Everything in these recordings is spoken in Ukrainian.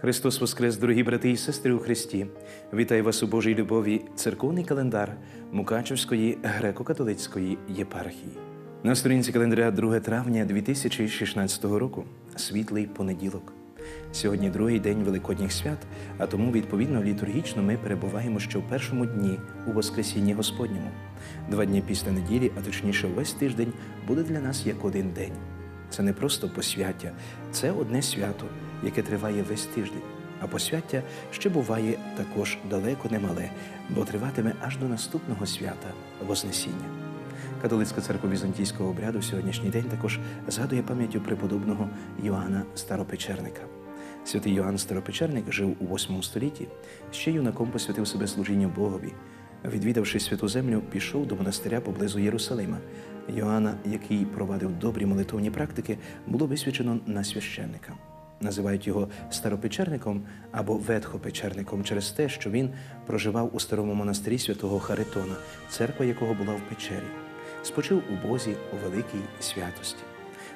Христос Воскрес, дорогі брати і сестри у Христі! Вітаю вас у Божій любові, церковний календар Мукачевської греко-католицької єпархії. На сторінці календаря 2 травня 2016 року світлий понеділок. Сьогодні другий день Великодніх свят, а тому, відповідно, літургічно ми перебуваємо ще в першому дні у Воскресінні Господньому. Два дні після неділі, а точніше, весь тиждень буде для нас як один день. Це не просто посвяття, це одне свято, яке триває весь тиждень. А посвяття ще буває також далеко немале, бо триватиме аж до наступного свята Вознесіння. Католицька церква візантійського обряду в сьогоднішній день також згадує пам'яттю преподобного Йоанна Старопечерника. Святий Йоанн Старопечерник жив у VIII столітті, ще юнаком посвятив себе служінню Богові. Відвідавши святу землю, пішов до монастиря поблизу Єрусалима. Йоанна, який провадив добрі молитовні практики, було висвячено на священника. Називають його старопечерником або ветхопечерником через те, що він проживав у старому монастирі святого Харитона, церква якого була в печері. Спочив у Бозі у великій святості.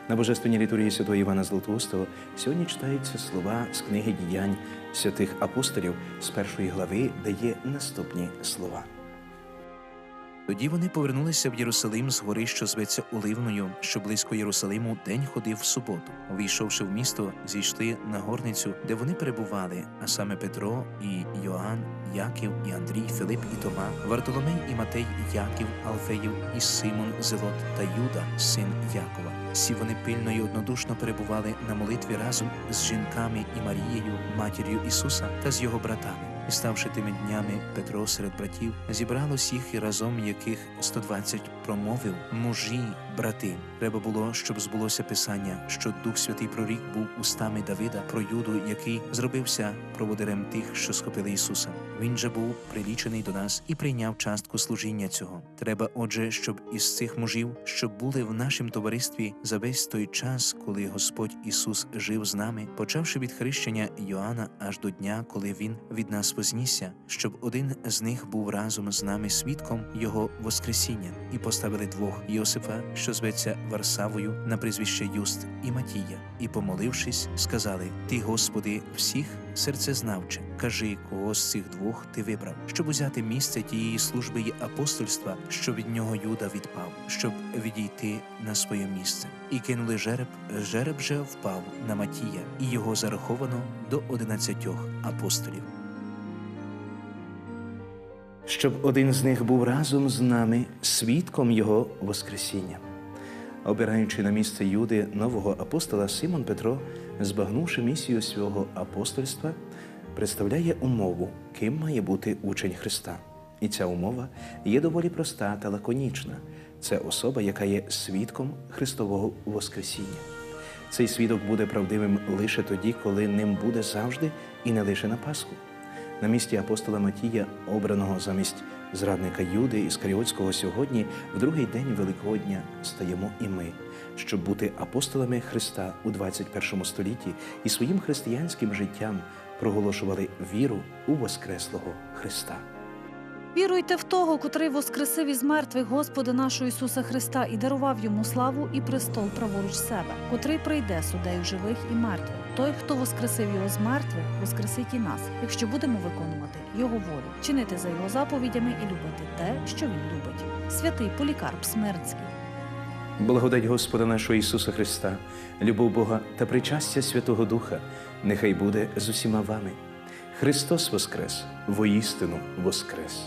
На божественній літургії святого Івана Златоустого сьогодні читаються слова з книги діянь святих апостолів з першої глави, де є наступні слова. Тоді вони повернулися в Єрусалим з гори, що зветься Оливною, що близько Єрусалиму день ходив в суботу. Увійшовши в місто, зійшли на горницю, де вони перебували, а саме Петро і Йоанн, Яків і Андрій, Филип і Тома, Вартоломей і Матей, Яків, Алфеїв і Симон Зелот та Юда, син Якова. Всі вони пильно і однодушно перебували на молитві разом з жінками і Марією, матір'ю Ісуса та з його братами. І ставши тими днями Петро серед братів, зібрав усіх і разом яких 120 промовив мужі, брати. Треба було, щоб збулося писання, що Дух Святий прорік був устами Давида про Юду, який зробився проводирем тих, що схопили Ісуса. Він же був прилічений до нас і прийняв частку служіння цього. Треба, отже, щоб із цих мужів, що були в нашім товаристві за весь той час, коли Господь Ісус жив з нами, почавши від хрещення Йоанна аж до дня, коли він від нас вознісся, щоб один з них був разом з нами свідком Його Воскресіння, і поставили двох Йосифа, що зветься Варсавою, на прізвище Юст і Матія, і, помолившись, сказали: Ти, Господи, всіх серцезнавче, кажи, кого з цих двох ти вибрав, щоб узяти місце тієї служби й апостольства, що від нього Юда відпав, щоб відійти на своє місце. І кинули жереб, жереб же впав на Матія, і його зараховано до одинадцятьох апостолів. Щоб один з них був разом з нами, свідком Його Воскресіння. Обираючи на місце Юди нового апостола, Симон Петро, збагнувши місію свого апостольства, представляє умову, ким має бути учень Христа. І ця умова є доволі проста та лаконічна. Це особа, яка є свідком Христового Воскресіння. Цей свідок буде правдивим лише тоді, коли ним буде завжди і не лише на Пасху. На місці апостола Матія, обраного замість зрадника Юди Іскаріотського сьогодні, в другий день Великодня стаємо і ми, щоб бути апостолами Христа у 21 столітті і своїм християнським життям проголошували віру у Воскреслого Христа. Віруйте в того, котрий воскресив із мертвих Господа нашого Ісуса Христа і дарував йому славу і престол праворуч себе, котрий прийде судею живих і мертвих. Той, хто воскресив його з мертвих, воскресить і нас, якщо будемо виконувати його волю, чинити за його заповідями і любити те, що він любить. Святий Полікарп Смирнський. Благодать Господа нашого Ісуса Христа, любов Бога та причастя Святого Духа нехай буде з усіма вами. Христос Воскрес, воістину Воскрес!